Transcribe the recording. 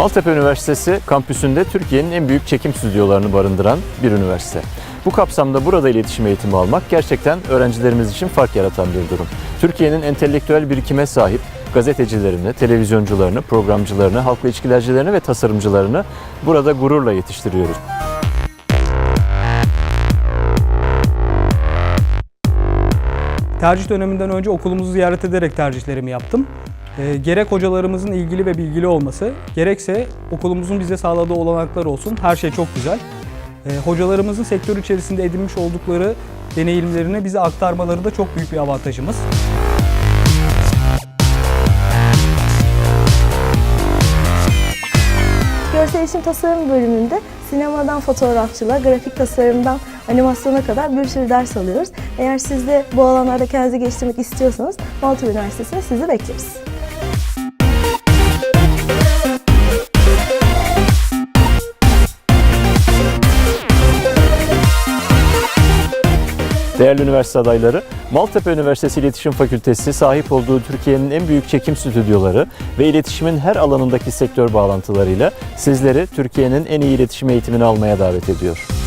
Maltepe Üniversitesi kampüsünde Türkiye'nin en büyük çekim stüdyolarını barındıran bir üniversite. Bu kapsamda burada iletişim eğitimi almak gerçekten öğrencilerimiz için fark yaratan bir durum. Türkiye'nin entelektüel birikime sahip gazetecilerini, televizyoncularını, programcılarını, halkla ilişkilercilerini ve tasarımcılarını burada gururla yetiştiriyoruz. Tercih döneminden önce okulumuzu ziyaret ederek tercihlerimi yaptım. Ee, gerek hocalarımızın ilgili ve bilgili olması, gerekse okulumuzun bize sağladığı olanaklar olsun. Her şey çok güzel. Ee, hocalarımızın sektör içerisinde edinmiş oldukları deneyimlerini bize aktarmaları da çok büyük bir avantajımız. Görsel iletişim tasarım bölümünde sinemadan fotoğrafçılığa, grafik tasarımdan animasyona kadar bir sürü ders alıyoruz. Eğer siz de bu alanlarda kendinizi geliştirmek istiyorsanız Maltepe Üniversitesi'ne sizi bekleriz. Değerli üniversite adayları, Maltepe Üniversitesi İletişim Fakültesi sahip olduğu Türkiye'nin en büyük çekim stüdyoları ve iletişimin her alanındaki sektör bağlantılarıyla sizleri Türkiye'nin en iyi iletişim eğitimini almaya davet ediyor.